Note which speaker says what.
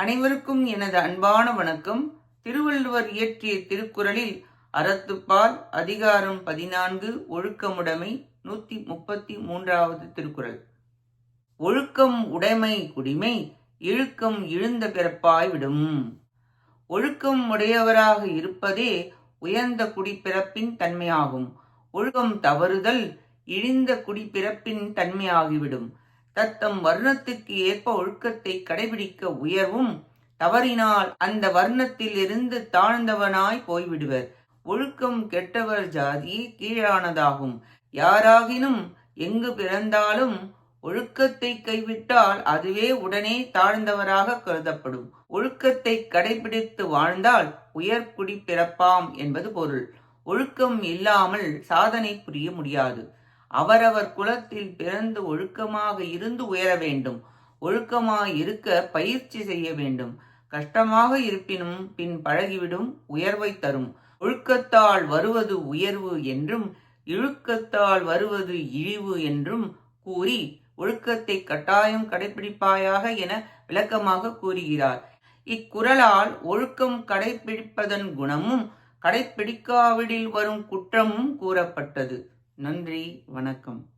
Speaker 1: அனைவருக்கும் எனது அன்பான வணக்கம். திருவள்ளுவர் இயற்றிய திருக்குறளில் அறத்துப்பால் அதிகாரம் பதினான்கு ஒழுக்கமுடைமை நூத்தி முப்பத்தி மூன்றாவது திருக்குறள். ஒழுக்கம் உடைமை குடிமை இழுக்கம் இழுந்த பிறப்பாய் விடும். ஒழுக்கம் உடையவராக இருப்பதே உயர்ந்த குடிப்பிறப்பின் தன்மையாகும். ஒழுக்கம் தவறுதல் இழிந்த குடிப்பிறப்பின் தன்மையாகிவிடும். தத்தம் வர்ணத்துக்கு ஏற்ப ஒழுக்கத்தை கடைபிடிக்க உயர்வும். தவறினால் அந்த வர்ணத்தில் இருந்து தாழ்ந்தவனாய் போய்விடுவர். ஒழுக்கம் கெட்டவர் ஜாதி கீழானதாகும். யாராகினும் எங்கு பிறந்தாலும் ஒழுக்கத்தை கைவிட்டால் அதுவே உடனே தாழ்ந்தவராக கருதப்படும். ஒழுக்கத்தை கடைபிடித்து வாழ்ந்தால் உயர்குடி பிறப்பாம் என்பது பொருள். ஒழுக்கம் இல்லாமல் சாதனை புரிய முடியாது. அவரவர் குலத்தில் பிறந்து ஒழுக்கமாக இருந்து உயர வேண்டும். ஒழுக்கமாக இருக்க பயிற்சி செய்ய வேண்டும். கஷ்டமாக இருப்பினும் பின் பழகிவிடும் உயர்வை தரும். ஒழுக்கத்தால் வருவது உயர்வு என்றும் இழுக்கத்தால் வருவது இழிவு என்றும் கூறி ஒழுக்கத்தை கட்டாயம் கடைபிடிப்பாயாக என விளக்கமாக கூறுகிறார். இக்குறளால் ஒழுக்கம் கடைபிடிப்பதன் குணமும் கடைபிடிக்காவிடில் வரும் குற்றமும் கூறப்பட்டது. நன்றி வணக்கம்.